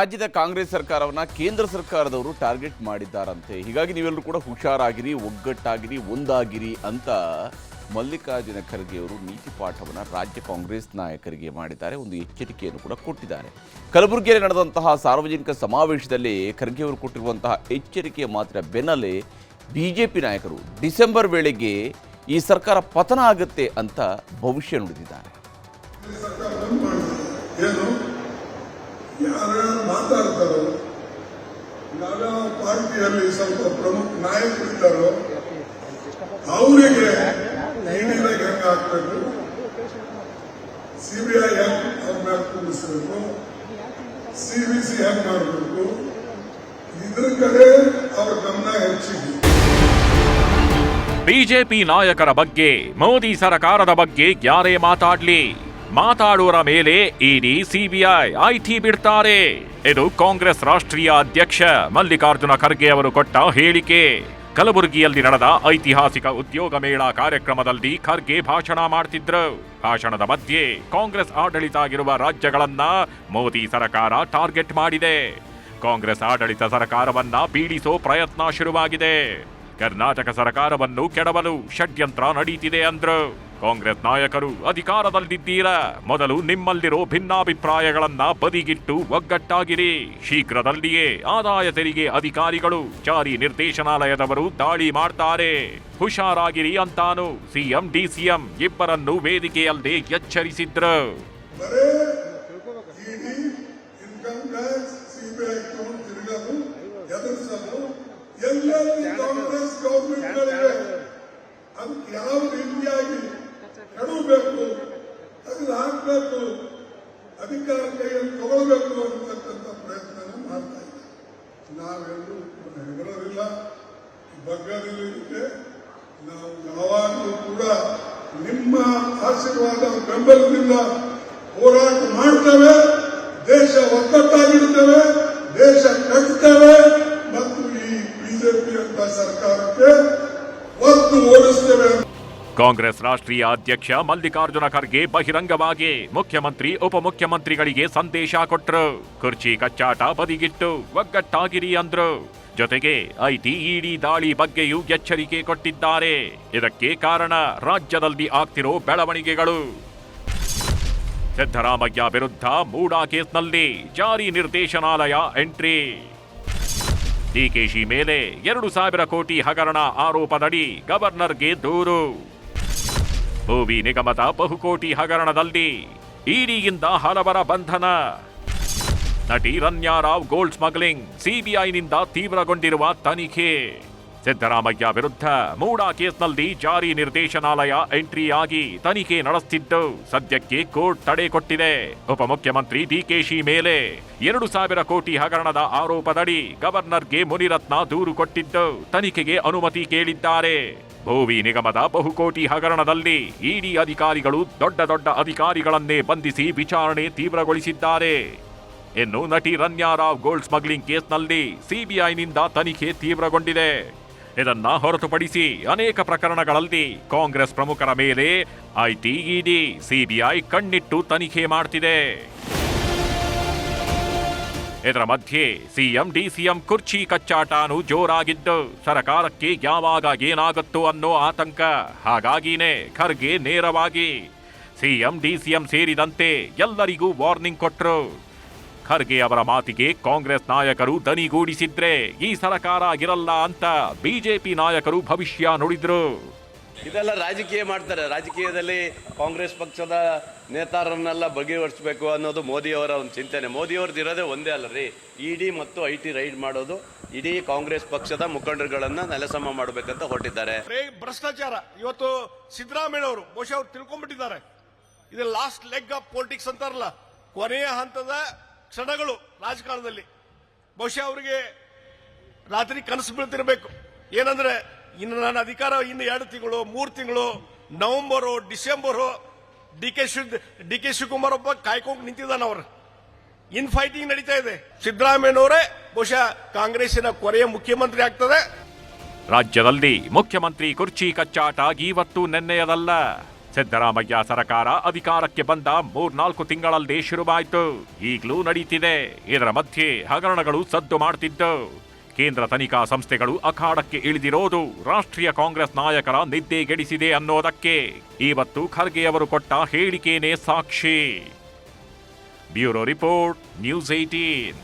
ರಾಜ್ಯದ ಕಾಂಗ್ರೆಸ್ ಸರ್ಕಾರವನ್ನ ಕೇಂದ್ರ ಸರ್ಕಾರದವರು ಟಾರ್ಗೆಟ್ ಮಾಡಿದ್ದಾರಂತೆ. ಹೀಗಾಗಿ ನೀವೆಲ್ಲರೂ ಕೂಡ ಹುಷಾರಾಗಿರಿ, ಒಗ್ಗಟ್ಟಾಗಿರಿ, ಒಂದಾಗಿರಿ ಅಂತ ಮಲ್ಲಿಕಾರ್ಜುನ ಖರ್ಗೆ ಅವರು ನೀತಿ ಪಾಠವನ್ನು ರಾಜ್ಯ ಕಾಂಗ್ರೆಸ್ ನಾಯಕರಿಗೆ ಮಾಡಿದ್ದಾರೆ. ಒಂದು ಎಚ್ಚರಿಕೆಯನ್ನು ಕೂಡ ಕೊಟ್ಟಿದ್ದಾರೆ. ಕಲಬುರಗಿಯಲ್ಲಿ ನಡೆದಂತಹ ಸಾರ್ವಜನಿಕ ಸಮಾವೇಶದಲ್ಲಿ ಖರ್ಗೆ ಅವರು ಕೊಟ್ಟಿರುವಂತಹ ಎಚ್ಚರಿಕೆಯ ಮಾತ್ರ ಬೆನ್ನಲ್ಲೇ ಬಿಜೆಪಿ ನಾಯಕರು ಡಿಸೆಂಬರ್ ವೇಳೆಗೆ ಈ ಸರ್ಕಾರ ಪತನ ಆಗುತ್ತೆ ಅಂತ ಭವಿಷ್ಯ ನುಡಿದಿದ್ದಾರೆ. ಮಾತಾಡ್ತಾರೋ ಯಾವ್ಯಾವ ಪಾರ್ಟಿಯಲ್ಲಿ ಸ್ವಲ್ಪ ಪ್ರಮುಖ ನಾಯಕರಿದ್ದಾರೋ, ಅವರಿಗೆ ಈಡಿದಾಗ ಹೆಂಗ್ ಹಾಕ್ಬೇಕು ಸಿಬಿಐ ಹೆಂಗ್ ಅವ್ರ ಮ್ಯಾಲ ಕೂಡಿಸ್ಬೇಕು ಸಿಬಿಸಿ ಹೆಂಗ್ ಮಾಡಬೇಕು, ಇದ್ರ ಕಡೆ ಅವ್ರ ಗಮನ ಹೆಚ್ಚಿದೆ ಬಿಜೆಪಿ ನಾಯಕರ ಬಗ್ಗೆ, ಮೋದಿ ಸರ್ಕಾರದ ಬಗ್ಗೆ ಯಾರೇ ಮಾತಾಡ್ಲಿ. ಮಾತಾಡುವರ ಮೇಲೆ ಇಡಿ ಸಿಬಿಐ ಐಟಿ ಬಿಡ್ತಾರೆ. ಇದು ಕಾಂಗ್ರೆಸ್ ರಾಷ್ಟ್ರೀಯ ಅಧ್ಯಕ್ಷ ಮಲ್ಲಿಕಾರ್ಜುನ ಖರ್ಗೆ ಅವರು ಕೊಟ್ಟ ಹೇಳಿಕೆ. ಕಲಬುರಗಿಯಲ್ಲಿ ನಡೆದ ಐತಿಹಾಸಿಕ ಉದ್ಯೋಗ ಮೇಳ ಕಾರ್ಯಕ್ರಮದಲ್ಲಿ ಖರ್ಗೆ ಭಾಷಣ ಮಾಡ್ತಿದ್ರು. ಭಾಷಣದ ಮಧ್ಯೆ ಕಾಂಗ್ರೆಸ್ ಆಡಳಿತ ಆಗಿರುವ ರಾಜ್ಯಗಳನ್ನ ಮೋದಿ ಸರ್ಕಾರ ಟಾರ್ಗೆಟ್ ಮಾಡಿದೆ. ಕಾಂಗ್ರೆಸ್ ಆಡಳಿತ ಸರ್ಕಾರವನ್ನ ಪೀಡಿಸೋ ಪ್ರಯತ್ನ ಶುರುವಾಗಿದೆ. ಕರ್ನಾಟಕ ಸರ್ಕಾರವನ್ನು ಕೆಡವಲು ಷಡ್ಯಂತ್ರ ನಡೀತಿದೆ ಅಂದ್ರು. ಕಾಂಗ್ರೆಸ್ ನಾಯಕರು ಅಧಿಕಾರದಲ್ಲಿದ್ದೀರಾ? ಮೊದಲು ನಿಮ್ಮಲ್ಲಿರೋ ಭಿನ್ನಾಭಿಪ್ರಾಯಗಳನ್ನ ಬದಿಗಿಟ್ಟು ಒಗ್ಗಟ್ಟಾಗಿರಿ. ಶೀಘ್ರದಲ್ಲಿಯೇ ಆದಾಯ ತೆರಿಗೆ ಅಧಿಕಾರಿಗಳು, ಜಾರಿ ನಿರ್ದೇಶನಾಲಯದವರು ದಾಳಿ ಮಾಡ್ತಾರೆ. ಹುಷಾರಾಗಿರಿ ಅಂತಾನು ಸಿಎಂ, ಡಿಸಿಎಂ ಇಬ್ಬರನ್ನು ವೇದಿಕೆಯಲ್ಲೇ ಎಚ್ಚರಿಸಿದ್ರು. ಯಾವ ರೀತಿಯಾಗಿ ಕೆಡವಬೇಕು ಅದು ಹಾಕಬೇಕು ಅಧಿಕಾರ ಕೈಯಲ್ಲಿ ತಗೊಳ್ಬೇಕು ಅಂತಕ್ಕಂಥ ಪ್ರಯತ್ನ ಮಾಡ್ತಾ ನಾವೆಲ್ಲರೂ ಹೆದರೋದಿಲ್ಲ ಬಗ್ಗದಲ್ಲಿದ್ದೆ ನಾವು ಯಾವಾಗಲೂ ಕೂಡ ನಿಮ್ಮ ಆಶೀರ್ವಾದ ಬೆಂಬಲದಿಂದ ಹೋರಾಟ ಮಾಡ್ತೇವೆ, ದೇಶ ಒಗ್ಗಟ್ಟಾಗಿಡ್ತೇವೆ, ದೇಶ ಕಟ್ತೇವೆ ಮತ್ತು ಈ ಬಿಜೆಪಿ ಅಂತ ಸರ್ಕಾರಕ್ಕೆ ಒತ್ತು ಓಡಿಸ್ತೇವೆ ಕಾಂಗ್ರೆಸ್ ರಾಷ್ಟ್ರೀಯ ಅಧ್ಯಕ್ಷ ಮಲ್ಲಿಕಾರ್ಜುನ ಖರ್ಗೆ ಬಹಿರಂಗವಾಗಿ ಮುಖ್ಯಮಂತ್ರಿ, ಉಪಮುಖ್ಯಮಂತ್ರಿಗಳಿಗೆ ಸಂದೇಶ ಕೊಟ್ರು. ಕುರ್ಚಿ ಕಚ್ಚಾಟ ಬದಿಗಿಟ್ಟು ಒಗ್ಗಟ್ಟಾಗಿರಿ ಅಂದ್ರು. ಜೊತೆಗೆ ಐಟಿ ಇಡಿ ದಾಳಿ ಬಗ್ಗೆಯೂ ಎಚ್ಚರಿಕೆ ಕೊಟ್ಟಿದ್ದಾರೆ. ಇದಕ್ಕೆ ಕಾರಣ ರಾಜ್ಯದಲ್ಲಿ ಆಗ್ತಿರೋ ಬೆಳವಣಿಗೆಗಳು. ಸಿದ್ದರಾಮಯ್ಯ ವಿರುದ್ಧ ಮೂಡಾ ಕೇಸ್ನಲ್ಲಿ ಜಾರಿ ನಿರ್ದೇಶನಾಲಯ ಎಂಟ್ರಿ. ಡಿಕೆಶಿ ಮೇಲೆ ಎರಡು ಸಾವಿರ ಕೋಟಿ ಹಗರಣ ಆರೋಪದಡಿ ಗವರ್ನರ್ಗೆ ದೂರು. ಭೂವಿ ನಿಗಮದ ಬಹುಕೋಟಿ ಹಗರಣದಲ್ಲಿ ಇಡಿಯಿಂದ ಹಲವರ ಬಂಧನ. ನಟಿ ರನ್ಯಾರಾವ್ ಗೋಲ್ಡ್ ಸ್ಮಗ್ಲಿಂಗ್ ಸಿಬಿಐನಿಂದ ತೀವ್ರಗೊಂಡಿರುವ ತನಿಖೆ. ಸಿದ್ದರಾಮಯ್ಯ ವಿರುದ್ಧ ಮೂಡಾ ಕೇಸ್ನಲ್ಲಿ ಜಾರಿ ನಿರ್ದೇಶನಾಲಯ ಎಂಟ್ರಿ ಆಗಿ ತನಿಖೆ ನಡೆಸುತ್ತಿದ್ದು ಸದ್ಯಕ್ಕೆ ಕೋರ್ಟ್ ತಡೆ ಕೊಟ್ಟಿದೆ. ಉಪಮುಖ್ಯಮಂತ್ರಿ ಡಿಕೆಶಿ ಮೇಲೆ ಎರಡು ಸಾವಿರ ಕೋಟಿ ಹಗರಣದ ಆರೋಪದಡಿ ಗವರ್ನರ್ಗೆ ಮುನಿರತ್ನ ದೂರು ಕೊಟ್ಟಿದ್ದು, ತನಿಖೆಗೆ ಅನುಮತಿ ಕೇಳಿದ್ದಾರೆ. ಭೂವಿ ನಿಗಮದ ಬಹುಕೋಟಿ ಹಗರಣದಲ್ಲಿ ಇಡಿ ಅಧಿಕಾರಿಗಳು ದೊಡ್ಡ ದೊಡ್ಡ ಅಧಿಕಾರಿಗಳನ್ನೇ ಬಂಧಿಸಿ ವಿಚಾರಣೆ ತೀವ್ರಗೊಳಿಸಿದ್ದಾರೆ. ಇನ್ನು ನಟಿ ರನ್ಯಾರಾವ್ ಗೋಲ್ಡ್ ಸ್ಮಗ್ಲಿಂಗ್ ಕೇಸ್ನಲ್ಲಿ ಸಿಬಿಐನಿಂದ ತನಿಖೆ ತೀವ್ರಗೊಂಡಿದೆ. ಇದನ್ನ ಹೊರತುಪಡಿಸಿ ಅನೇಕ ಪ್ರಕರಣಗಳಲ್ಲಿ ಕಾಂಗ್ರೆಸ್ ಪ್ರಮುಖರ ಮೇಲೆ ಐಟಿಇಡಿ ಸಿಬಿಐ ಕಣ್ಣಿಟ್ಟು ತನಿಖೆ ಮಾಡ್ತಿದೆ. ಇದರ ಮಧ್ಯೆ ಸಿಎಂ, ಡಿಸಿಎಂ ಕುರ್ಚಿ ಕಚ್ಚಾಟನು ಜೋರಾಗಿದ್ದು, ಸರಕಾರಕ್ಕೆ ಯಾವಾಗ ಏನಾಗುತ್ತೋ ಅನ್ನೋ ಆತಂಕ. ಹಾಗಾಗಿನೇ ಖರ್ಗೆ ನೇರವಾಗಿ ಸಿಎಂ, ಡಿಸಿಎಂ ಸೇರಿದಂತೆ ಎಲ್ಲರಿಗೂ ವಾರ್ನಿಂಗ್ ಕೊಟ್ರು. ಖರ್ಗೆ ಅವರ ಮಾತಿಗೆ ಕಾಂಗ್ರೆಸ್ ನಾಯಕರು ದನಿಗೂಡಿಸಿದ್ರೆ ಈ ಸರಕಾರ ಇರಲ್ಲ ಅಂತ ಬಿಜೆಪಿ ನಾಯಕರು ಭವಿಷ್ಯ ನುಡಿದ್ರು. ಇದೆಲ್ಲ ರಾಜಕೀಯ ಮಾಡ್ತಾರೆ. ರಾಜಕೀಯದಲ್ಲಿ ಕಾಂಗ್ರೆಸ್ ಪಕ್ಷದ ನೇತಾರರನ್ನೆಲ್ಲ ಬಗೆಹರಿಸಬೇಕು ಅನ್ನೋದು ಮೋದಿಯವರ ಒಂದು ಚಿಂತನೆ. ಮೋದಿಯವ್ರದ್ದು ಇರೋದೇ ಒಂದೇ ಅಲ್ಲ ರೀ. ಇಡಿ ಮತ್ತು ಐ ಟಿ ರೈಡ್ ಮಾಡೋದು. ಇಡೀ ಕಾಂಗ್ರೆಸ್ ಪಕ್ಷದ ಮುಖಂಡರುಗಳನ್ನ ನೆಲಸಮ ಮಾಡಬೇಕಂತ ಹೊರಟಿದ್ದಾರೆ. ಭ್ರಷ್ಟಾಚಾರ. ಇವತ್ತು ಸಿದ್ದರಾಮಯ್ಯ ಅವರು, ಬಹುಶಃ ಅವ್ರು ತಿಳ್ಕೊಂಡ್ಬಿಟ್ಟಿದ್ದಾರೆ. ಇದು ಲಾಸ್ಟ್ ಲೆಗ್ ಆಫ್ ಪೊಲಿಟಿಕ್ಸ್ ಅಂತಾರಲ್ಲ. ಕೊನೆಯ ಹಂತದ ಕ್ಷಣಗಳು ರಾಜಕಾರಣದಲ್ಲಿ. ಬಹುಶಃ ಅವರಿಗೆ ರಾತ್ರಿ ಕನಸು ಬೀಳ್ತಿರಬೇಕು. ಏನಂದ್ರೆ ಇನ್ನು ನನ್ನ ಅಧಿಕಾರ ಇನ್ನು ಎರಡು ತಿಂಗಳು, ಮೂರು ತಿಂಗಳು, November, December, D K Shiv, D K Shivakumar ಒಬ್ಬ ಕಾಯ್ಕೊಂಡು ನಿಂತಿದ್ದಾನೆ ಅವರು. ಇನ್ ಫೈಟಿಂಗ್ ನಡೀತಾ ಇದೆ. ಸಿದ್ದರಾಮಯ್ಯನವರೇ ಬಹುಶಃ ಕಾಂಗ್ರೆಸ್ಸಿನ ಕೊರೆಯ ಮುಖ್ಯಮಂತ್ರಿ ಆಗ್ತದೆ. ರಾಜ್ಯದಲ್ಲಿ ಮುಖ್ಯಮಂತ್ರಿ ಕುರ್ಚಿ ಕಚ್ಚಾಟ ಇವತ್ತು ನೆನ್ನೆಯದಲ್ಲ. ಸಿದ್ದರಾಮಯ್ಯ ಸರಕಾರ ಅಧಿಕಾರಕ್ಕೆ ಬಂದ ಮೂರ್ನಾಲ್ಕು ತಿಂಗಳಲ್ಲಿ ಶುರುವಾಯಿತು. ಈಗಲೂ ನಡೀತಿದೆ. ಇದರ ಮಧ್ಯೆ ಹಗರಣಗಳು ಸದ್ದು ಮಾಡ್ತಿದ್ದು. ಕೇಂದ್ರ ತನಿಖಾ ಸಂಸ್ಥೆಗಳು ಅಖಾಡಕ್ಕೆ ಇಳಿದಿರೋದು. ರಾಷ್ಟ್ರೀಯ ಕಾಂಗ್ರೆಸ್ ನಾಯಕರ ನಿದ್ದೆಗೆಡಿಸಿದೆ ಅನ್ನೋದಕ್ಕೆ. ಇವತ್ತು ಖರ್ಗೆಯವರು ಕೊಟ್ಟ ಹೇಳಿಕೆನೇ ಸಾಕ್ಷಿ. Bureau report, news eighteen